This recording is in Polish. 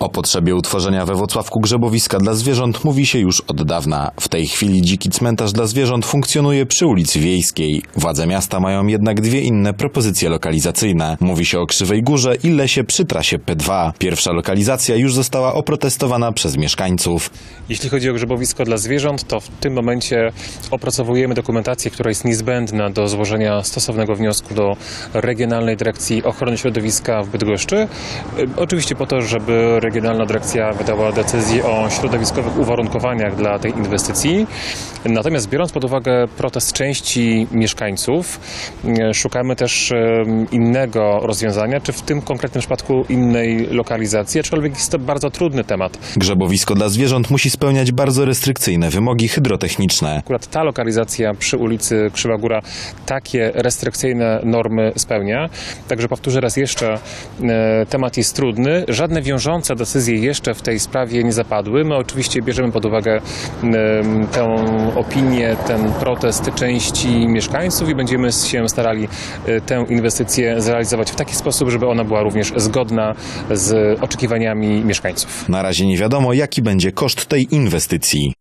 O potrzebie utworzenia we Włocławku grzebowiska dla zwierząt mówi się już od dawna. W tej chwili dziki cmentarz dla zwierząt funkcjonuje przy ulicy Wiejskiej. Władze miasta mają jednak dwie inne propozycje lokalizacyjne. Mówi się o Krzywej Górze i lesie przy trasie P2. Pierwsza lokalizacja już została oprotestowana przez mieszkańców. Jeśli chodzi o grzebowisko dla zwierząt, to w tym momencie opracowujemy dokumentację, która jest niezbędna do złożenia stosownego wniosku do Regionalnej Dyrekcji Ochrony Środowiska w Bydgoszczy. Oczywiście po to, żeby Regionalna Dyrekcja wydała decyzję o środowiskowych uwarunkowaniach dla tej inwestycji. Natomiast biorąc pod uwagę protest części mieszkańców, y, szukamy też y, innego rozwiązania, czy w tym konkretnym przypadku innej lokalizacji, aczkolwiek jest to bardzo trudny temat. Grzebowisko dla zwierząt musi spełniać bardzo restrykcyjne wymogi hydrotechniczne. Akurat ta lokalizacja przy ulicy Krzywa Góra takie restrykcyjne normy spełnia. Także powtórzę raz jeszcze, e, temat jest trudny. Żadne wiążące decyzje jeszcze w tej sprawie nie zapadły. My oczywiście bierzemy pod uwagę tę opinię, ten protest części mieszkańców i będziemy się starali e, tę inwestycję zrealizować w taki sposób, żeby ona była również zgodna z oczekiwaniami mieszkańców. Na razie nie wiadomo, jaki będzie koszt tej inwestycji.